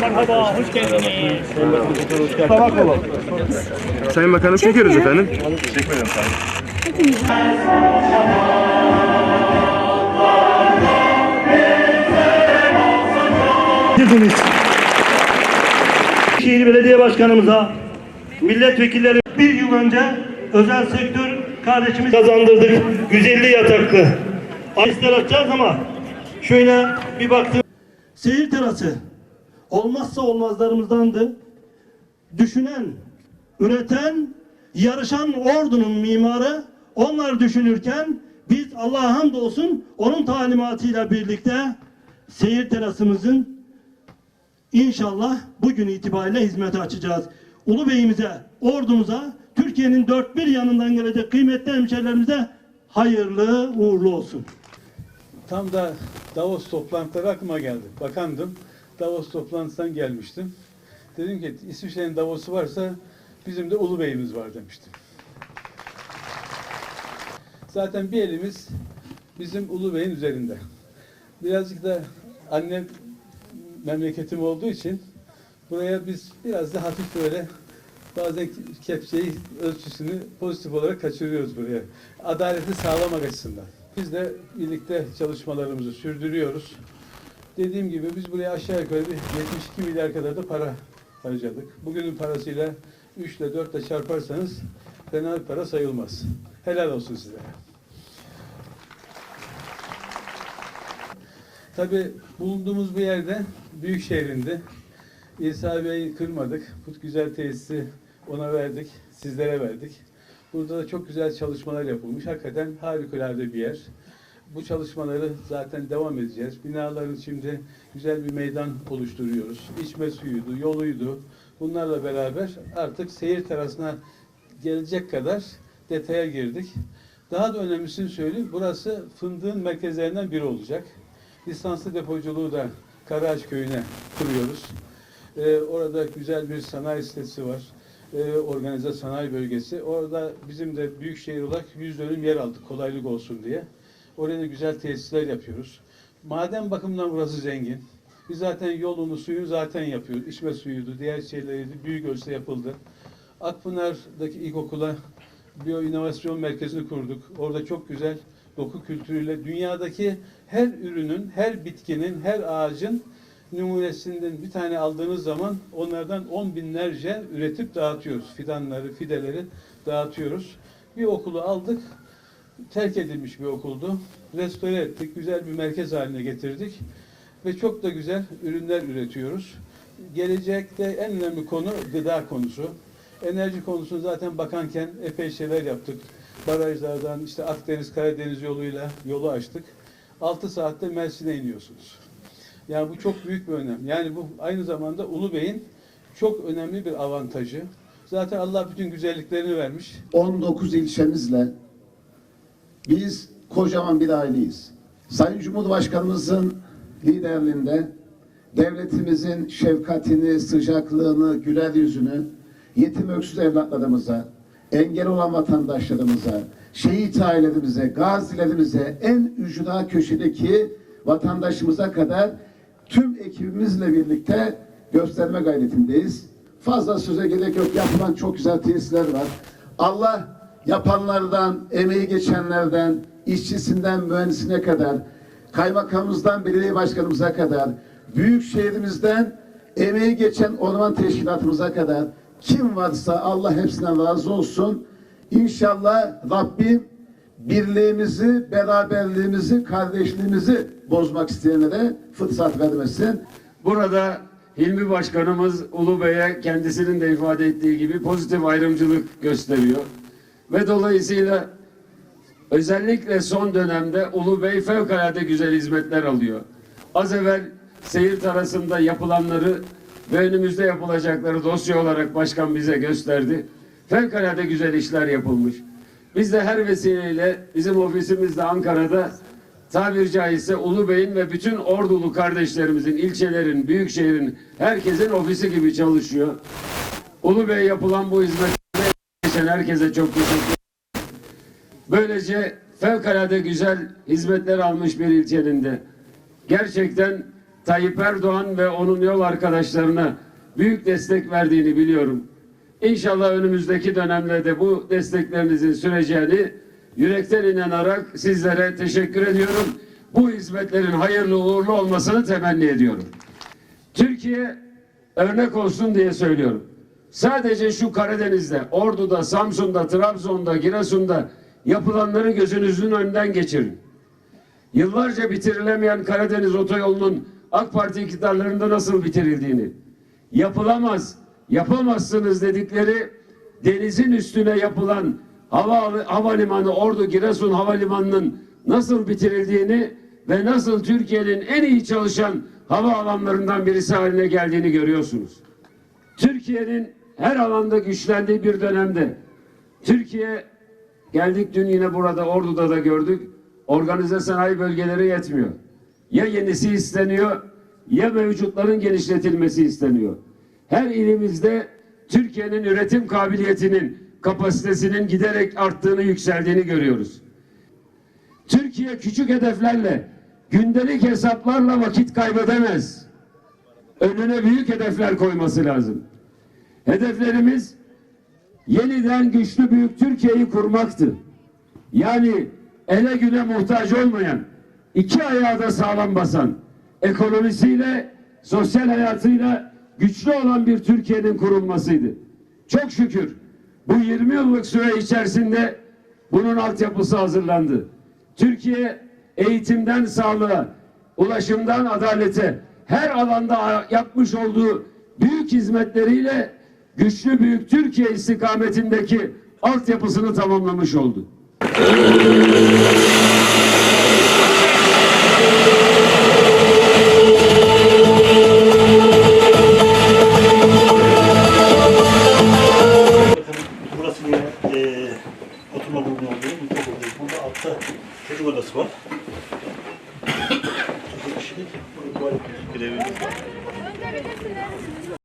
Merhaba, hoş geldiniz. Sayın Bakanım çekiyoruz efendim. Girdiniz. Şehir Belediye Başkanımıza, milletvekilleri bir yıl önce özel sektör kardeşimiz kazandırdık. 150 yataklı. Ayisler açacağız ama şöyle bir baktım. Seyir terası olmazsa olmazlarımızdandı. Düşünen, üreten, yarışan ordunun mimarı onlar düşünürken biz Allah'a hamdolsun onun talimatıyla birlikte seyir terasımızın İnşallah bugün itibariyle hizmete açacağız. Ulu Bey'imize, ordumuza, Türkiye'nin dört bir yanından gelecek kıymetli hemşerilerimize hayırlı uğurlu olsun. Tam da Davos toplantıları aklıma geldi. Bakandım. Davos toplantısından gelmiştim. Dedim ki İsviçre'nin Davos'u varsa bizim de Ulu Bey'imiz var demiştim. Zaten bir elimiz bizim Ulu Bey'in üzerinde. Birazcık da annem memleketim olduğu için buraya biz biraz da hafif böyle bazen kepçeyi ölçüsünü pozitif olarak kaçırıyoruz buraya. Adaleti sağlamak açısından. Biz de birlikte çalışmalarımızı sürdürüyoruz. Dediğim gibi biz buraya aşağı yukarı bir 72 milyar kadar da para harcadık. Bugünün parasıyla 3 ile 4 ile çarparsanız fena bir para sayılmaz. Helal olsun size. Tabii bulunduğumuz bir yerde, büyük şehrinde İsa Bey'i kırmadık. Bu güzel tesisi ona verdik, sizlere verdik. Burada da çok güzel çalışmalar yapılmış. Hakikaten harikulade bir yer. Bu çalışmaları zaten devam edeceğiz. Binaların şimdi güzel bir meydan oluşturuyoruz. İçme suyuydu, yoluydu. Bunlarla beraber artık seyir terasına gelecek kadar detaya girdik. Daha da önemlisini söyleyeyim. Burası fındığın merkezlerinden biri olacak. Lisanslı depoculuğu da Karaağaç Köyü'ne kuruyoruz. Ee, orada güzel bir sanayi sitesi var. Ee, organize sanayi bölgesi. Orada bizim de büyük şehir olarak 100 dönüm yer aldık kolaylık olsun diye. Oraya da güzel tesisler yapıyoruz. Maden bakımından burası zengin. Biz zaten yolunu, suyunu zaten yapıyoruz. İçme suyuydu, diğer şeyleriydi. Büyük ölçüde yapıldı. Akpınar'daki ilkokula biyo inovasyon merkezini kurduk. Orada çok güzel doku kültürüyle dünyadaki her ürünün, her bitkinin, her ağacın numunesinden bir tane aldığınız zaman onlardan on binlerce üretip dağıtıyoruz. Fidanları, fideleri dağıtıyoruz. Bir okulu aldık. Terk edilmiş bir okuldu. Restore ettik. Güzel bir merkez haline getirdik. Ve çok da güzel ürünler üretiyoruz. Gelecekte en önemli konu gıda konusu. Enerji konusunu zaten bakanken epey şeyler yaptık. Barajlardan işte Akdeniz Karadeniz yoluyla yolu açtık. 6 saatte Mersin'e iniyorsunuz. Yani bu çok büyük bir önem. Yani bu aynı zamanda Ulu Bey'in çok önemli bir avantajı. Zaten Allah bütün güzelliklerini vermiş. 19 ilçemizle biz kocaman bir aileyiz. Sayın Cumhurbaşkanımızın liderliğinde devletimizin şefkatini, sıcaklığını, güler yüzünü yetim öksüz evlatlarımıza, engel olan vatandaşlarımıza, şehit ailelerimize, gazilerimize, en ücra köşedeki vatandaşımıza kadar tüm ekibimizle birlikte gösterme gayretindeyiz. Fazla söze gerek yok. Yapılan çok güzel tesisler var. Allah yapanlardan, emeği geçenlerden, işçisinden, mühendisine kadar, kaymakamımızdan belediye başkanımıza kadar, büyük şehrimizden emeği geçen orman teşkilatımıza kadar kim varsa Allah hepsinden razı olsun. İnşallah Rabbim birliğimizi, beraberliğimizi, kardeşliğimizi bozmak isteyenlere fırsat vermesin. Burada Hilmi Başkanımız Ulu Bey'e kendisinin de ifade ettiği gibi pozitif ayrımcılık gösteriyor. Ve dolayısıyla özellikle son dönemde Ulu Bey fevkalade güzel hizmetler alıyor. Az evvel seyir tarasında yapılanları ve önümüzde yapılacakları dosya olarak başkan bize gösterdi. Fevkalade güzel işler yapılmış. Biz de her vesileyle bizim ofisimizde Ankara'da tabir caizse Ulu Bey'in ve bütün ordulu kardeşlerimizin, ilçelerin, büyükşehirin, herkesin ofisi gibi çalışıyor. Ulu Bey yapılan bu geçen herkese çok teşekkür ederim. Böylece fevkalade güzel hizmetler almış bir ilçenin de gerçekten Tayyip Erdoğan ve onun yol arkadaşlarına büyük destek verdiğini biliyorum. İnşallah önümüzdeki dönemlerde bu desteklerinizin süreceğini yürekten inanarak sizlere teşekkür ediyorum. Bu hizmetlerin hayırlı uğurlu olmasını temenni ediyorum. Türkiye örnek olsun diye söylüyorum. Sadece şu Karadeniz'de, Ordu'da, Samsun'da, Trabzon'da, Giresun'da yapılanları gözünüzün önünden geçirin. Yıllarca bitirilemeyen Karadeniz otoyolunun AK Parti iktidarlarında nasıl bitirildiğini, yapılamaz, yapamazsınız dedikleri denizin üstüne yapılan hava, havalimanı Ordu Giresun Havalimanı'nın nasıl bitirildiğini ve nasıl Türkiye'nin en iyi çalışan hava alanlarından birisi haline geldiğini görüyorsunuz. Türkiye'nin her alanda güçlendiği bir dönemde Türkiye geldik dün yine burada Ordu'da da gördük. Organize sanayi bölgeleri yetmiyor. Ya yenisi isteniyor ya mevcutların genişletilmesi isteniyor. Her ilimizde Türkiye'nin üretim kabiliyetinin kapasitesinin giderek arttığını, yükseldiğini görüyoruz. Türkiye küçük hedeflerle, gündelik hesaplarla vakit kaybedemez. Önüne büyük hedefler koyması lazım. Hedeflerimiz yeniden güçlü büyük Türkiye'yi kurmaktı. Yani ele güne muhtaç olmayan, iki ayağı da sağlam basan, ekonomisiyle, sosyal hayatıyla güçlü olan bir Türkiye'nin kurulmasıydı. Çok şükür bu 20 yıllık süre içerisinde bunun altyapısı hazırlandı. Türkiye eğitimden sağlığa, ulaşımdan adalete her alanda yapmış olduğu büyük hizmetleriyle güçlü büyük Türkiye istikametindeki altyapısını tamamlamış oldu. Tá Vamos?